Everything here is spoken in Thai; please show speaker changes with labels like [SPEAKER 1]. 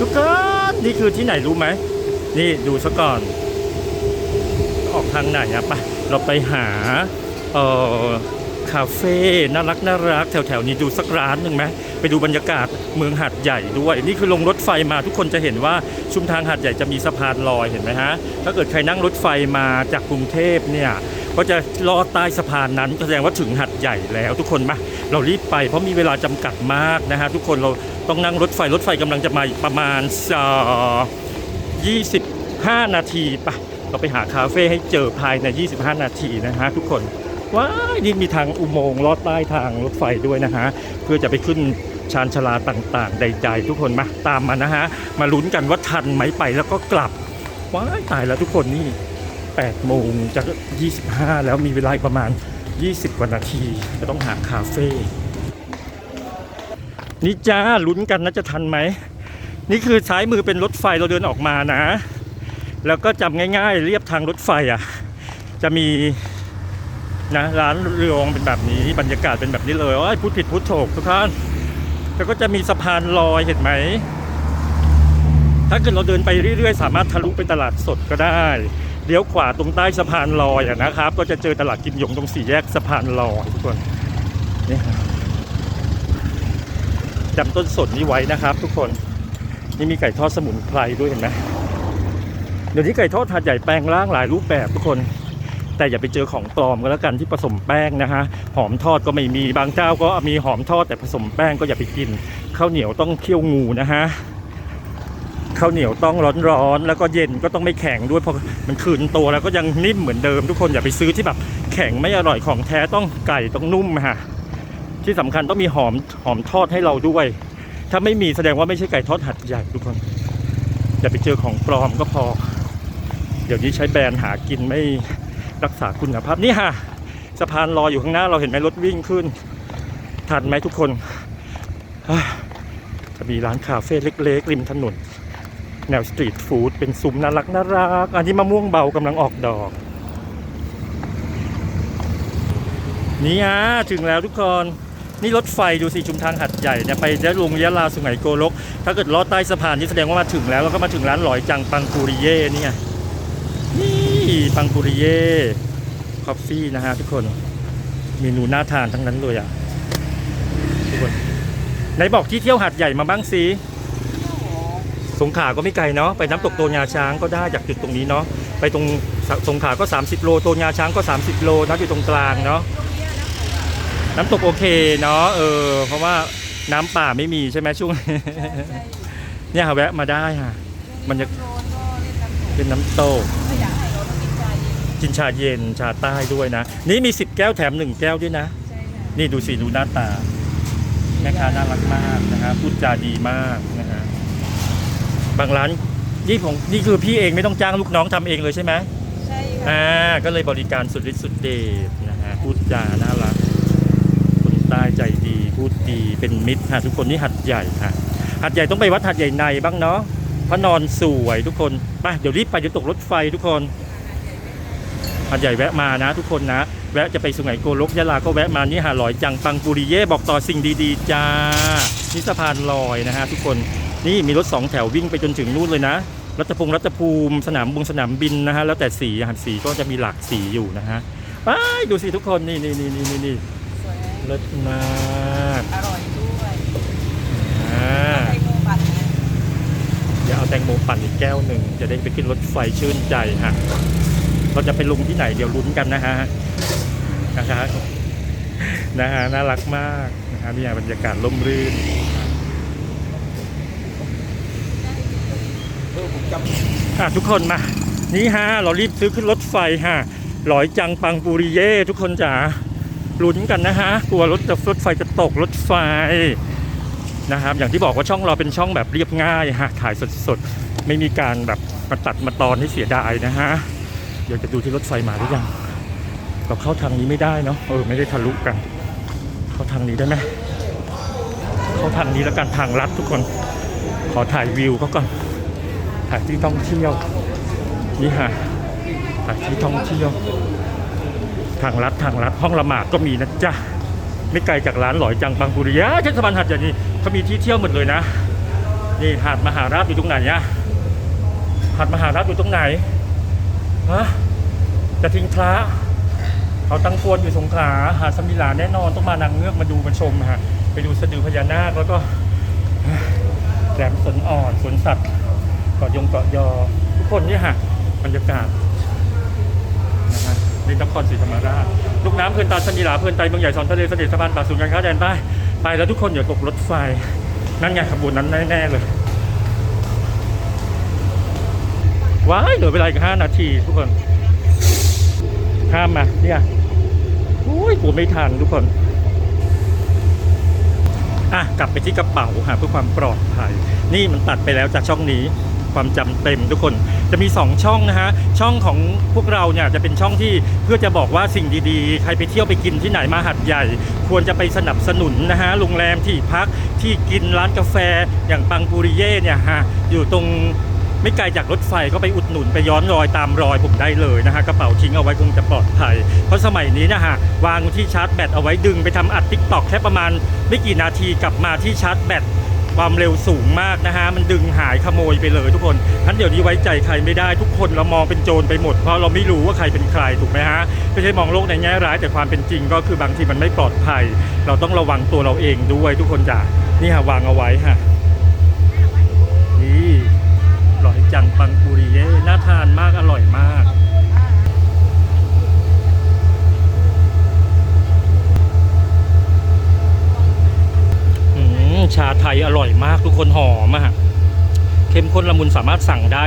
[SPEAKER 1] ทุกคนนี่คือที่ไหนรู้ไหม นี่ดูซะก่อน ออกทางไหนอะไปเราไปหา เอ่อ คาเฟ่น่ารักน่ารักแถวๆนี้ดูสักร้านหนึ่งไหมไปดูบรรยากาศเมืองหาดใหญ่ด้วย นี่คือลงรถไฟมาทุกคนจะเห็นว่าชุมทางหาดใหญ่จะมีสะพานลอยเห็นไหมฮะ ถ้าเกิดใครนั่งรถไฟมาจากกรุงเทพเนี่ย ก็จะลอดใต้สะพานนั้นแสดงว่าถึงหาดใหญ่แล้วทุกคนมาเรารีบไปเพราะมีเวลาจำกัดมากนะฮะทุกคนเราต้องนั่งรถไฟรถไฟกำลังจะมาอีกประมาณเอ่อ25นาทีไปะเราไปหาคาเฟ่ให้เจอภายใน 25 นาทีนะฮะทุกคนว้ายนี่มีทางอุโมงค์ลอดใต้ทางรถไฟด้วยนะฮะเพื่อจะไปขึ้นชานชาลาต่างๆ ใดๆทุกคนมาตามมานะฮะมาลุ้นกันว่าทันไหมไปแล้วก็กลับว้ายตายแล้วทุกคนนี่ 8โมงจะ25 แล้วมีเวลาประมาณ 20 กว่านาทีจะต้องหาคาเฟ่นี่จ้าลุ้นกันนะจะทันไหม นี่คือซ้ายมือเป็นรถไฟเราเดินออกมานะ แล้วก็จำง่าย ๆ เรียบทางรถไฟอะ จะมีนะร้านเรือองเป็นแบบนี้บรรยากาศเป็นแบบนี้เลยโอ้ยพูดผิดพูดถูกทุกท่านแล้วก็จะมีสะพานลอยเห็นไหม ถ้าเกิดเราเดินไปเรื่อยๆ สามารถทะลุไปตลาดสดก็ได้ เลี้ยวขวาตรงใต้สะพานลอยนะครับ ก็จะเจอตลาดกิมหยงตรงสี่แยกสะพานลอยทุกคนนี่ครับจำต้นสนนี้ไว้นะครับ ทุกคนนี่มีไก่ทอดสมุนไพรด้วยเห็นไหมเดี๋ยวนี้ไก่ทอดถาดใหญ่แปลงร่างหลายรูปแบบทุกคน แต่อย่าไปเจอของปลอมก็แล้วกันที่ผสมแป้งนะฮะหอมทอดก็ไม่มีบางเจ้าก็มีหอมทอดแต่ผสมแป้งก็อย่าไปกินข้าวเหนียวต้องเคี่ยวงูนะฮะ ข้าวเหนียวต้องร้อนๆแล้วก็เย็นก็ต้องไม่แข็งด้วยเพราะมันคืนตัวแล้วก็ยังนิ่มเหมือนเดิมทุกคนอย่าไปซื้อที่แบบแข็งไม่อร่อยของแท้ต้องไก่ต้องนุ่มฮะที่สำคัญต้องมีหอมหอมทอดให้เราด้วย ถ้าไม่มีแสดงว่าไม่ใช่ไก่ทอดหัดใหญ่ทุกคนอย่าไปเจอของปลอมก็พอ เดี๋ยวนี้ใช้แบรนด์หากินไม่รักษาคุณภาพนี่ฮะสะพานลอยอยู่ข้างหน้าเราเห็นไหมรถวิ่งขึ้น ทันไหมทุกคนจะมีร้านคาเฟ่เล็กๆริมถนน แนวสตรีทฟู้ดเป็นซุ้มน่ารักน่ารัก อันนี้มะม่วงเบากำลังออกดอก นี่ฮะถึงแล้วทุกคน นี่รถไฟดูสิชุมทางหัดใหญ่เนี่ยไปจะลงยะลาสุไหงโกลก ถ้าเกิดลอดใต้สะพานนี่แสดงว่ามาถึงแล้วแล้วก็มาถึงร้านหลอยจังปังปูริเย่นี่ไงนี่ปังปูริเย่คอฟฟี่นะฮะทุกคนเมนูน่าทานทั้งนั้นเลยอะทุกคนไหนบอกที่เที่ยวหัดใหญ่มาบ้างสิ สงขลาก็ไม่ไกลเนาะไปน้ำตกโตนยาช้างก็ได้จากจุดตรงนี้เนาะไปตรงสงขลาก็ 30 โลโตนยาช้างก็ 30 โลนะอยู่ตรงกลางเนาะน้ำตกโอเคเนาะเออเพราะว่าน้ำป่าไม่มีใช่ไหมช่วงเนี่ยค่ะแวะมาได้ค่ะมันจะ
[SPEAKER 2] เป็
[SPEAKER 1] นน้ำตก
[SPEAKER 2] ก็อยากให้เราต้องกิน
[SPEAKER 1] ชาเย็นชาใต้ด้วยนะ นี่มี 10 แก้วแถม 1 แก้วด้วยนะ นี่ดูสิดูหน้าตาแม่ค้าน่ารักมากนะฮะพูดจาดีมากนะฮะ บางร้านนี่ผมนี่คือพี่เองไม่ต้องจ้างลูกน้องทำเองเลยใช่ไหม
[SPEAKER 2] ใช่ค่ะ
[SPEAKER 1] อ่าก็เลยบริการสุดฤทธิ์สุดเดชนะฮะพูดจาน่ารักคนใต้ใจดีพูดดีเป็นมิตรฮะทุกคนนี่หัดใหญ่ฮะหัดใหญ่ต้องไปวัดหัดใหญ่ในบ้างเนาะพระนอนสวยทุกคนไปเดี๋ยวรีบไปเดี๋ยวตกรถไฟทุกคน หัดใหญ่แวะมานะทุกคนนะ แวะจะไปสุไหงโกลกยะลาก็แวะมานี่หาหลอยจังปังปุริเย่บอกต่อสิ่งดีๆจ้านี่สะพานลอยนะฮะทุกคน นี่มีรถสองแถววิ่งไปจนถึงนู่นเลยนะ รัฐพงษ์รัฐภูมิสนามบงสนามบินนะฮะ แล้วแต่สีหันสีก็จะมีหลากสีอยู่นะฮะไปดูสิทุกคนนี่นี่นี่นี่นี่นี่
[SPEAKER 2] สวยไหม
[SPEAKER 1] เลิศมาก
[SPEAKER 2] อร่อยด้วย
[SPEAKER 1] อ่า
[SPEAKER 2] ไข่โมบัตนะ
[SPEAKER 1] เดี๋ยวเอาแตงโมปั่นอีกแก้วหนึ่งจะได้ไปขึ้นรถไฟชื่นใจฮะเราจะไปลงที่ไหนเดี๋ยวลุ้นกันนะฮะนะคะนะฮะน่ารักมากนะฮะนี่บรรยากาศร่มรื่น อะทุกคนมา นี่ฮะเรารีบซื้อขึ้นรถไฟฮะหลอยจังปังปูริเย่ทุกคนจ๋าลุ้นกันนะฮะกลัวรถจะรถไฟจะตกรถไฟนะครับอย่างที่บอกว่าช่องเราเป็นช่องแบบเรียบง่ายฮะถ่ายสดๆ ไม่มีการแบบมาตัดมาตอนให้เสียดายนะฮะเดี๋ยวจะดูที่รถไฟมาหรือยังเราเข้าทางนี้ไม่ได้เนาะเออไม่ได้ทะลุกัน เข้าทางนี้ได้ไหมเข้าทางนี้แล้วกันทางลัดทุกคน ขอถ่ายวิวเขาก่อนายที่ท่องเที่ยวนี่ฮะถ่ายที่ท่องเที่ยว ทางรัฐทางรัฐห้องละหมาดก็มีนะจ๊ะไม่ไกลจากร้านหลอยจังบางบุรีอะเทศบาลหัดใหญ่นี่เขามีที่เที่ยวหมดเลยนะนี่หาดมหาราชอยู่ตรงไหนอะหาดมหาราชอยู่ตรงไหนฮะจะทิ้งพระเขาตั้งกวนอยู่สงขลาหาดสมิลาแน่นอนต้องมานางเงือกมาดูมาชมฮะไปดูสะดือพญานาคแล้วก็แหลมสนอ่อนสวนสัตว์ เกาะยงเกาะยอ ทุกคนเนี่ยฮะบรรยากาศนะฮะในนครศรีธรรมราชลูกน้ำเพื่อนตาสมิลาเพื่อนไตเมืองใหญ่สอนทะเลเสด็จสะพานป่าศูนย์การค้าแดนใต้ไปแล้วทุกคนอย่าตกรถไฟ นั่นไงขบวนนั้นแน่ๆเลยว้ายเหลือเวลาอีกห้านาทีทุกคนข้ามมาเนี่ยอุ้ยกูไม่ทันทุกคนอะกลับไปที่กระเป๋าหาเพื่อความปลอดภัย นี่มันตัดไปแล้วจากช่องนี้ ความจำเต็มทุกคนจะมี 2 ช่องนะฮะช่องของพวกเราเนี่ยจะเป็นช่องที่เพื่อจะบอกว่าสิ่งดีๆ ใครไปเที่ยวไปกินที่ไหนมาหัดใหญ่ ควรจะไปสนับสนุนนะฮะโรงแรมที่พักที่กินร้านกาแฟอย่างปังปูริเย่เนี่ยฮะอยู่ตรงไม่ไกลจากรถไฟก็ไปอุดหนุนไปย้อนรอยตามรอยผมได้เลยนะฮะกระเป๋าทิ้งเอาไว้คงจะปลอดภัย เพราะสมัยนี้นะฮะวางที่ชาร์จแบตเอาไว้ดึงไปทำอัดทิกตอกแค่ประมาณไม่กี่นาทีกลับมาที่ชาร์จแบต ความเร็วสูงมากนะฮะ มันดึงหายขโมยไปเลยทุกคนทั้นเดี๋ยวนี้ไว้ใจใครไม่ได้ทุกคนเรามองเป็นโจรไปหมด เพราะเราไม่รู้ว่าใครเป็นใครถูกไหมฮะ ไม่ใช่มองโลกในแง่ร้ายแต่ความเป็นจริงก็คือบางทีมันไม่ปลอดภัย เราต้องระวังตัวเราเองด้วยทุกคนจ้ะนี่ฮะวางเอาไว้ฮะนี่อร่อยจังปังปุริเย่น่าทานมากอร่อยมาก อืมชา ไทยอร่อยมากทุกคนหอมอะเข้มข้นละมุนสามารถสั่งได้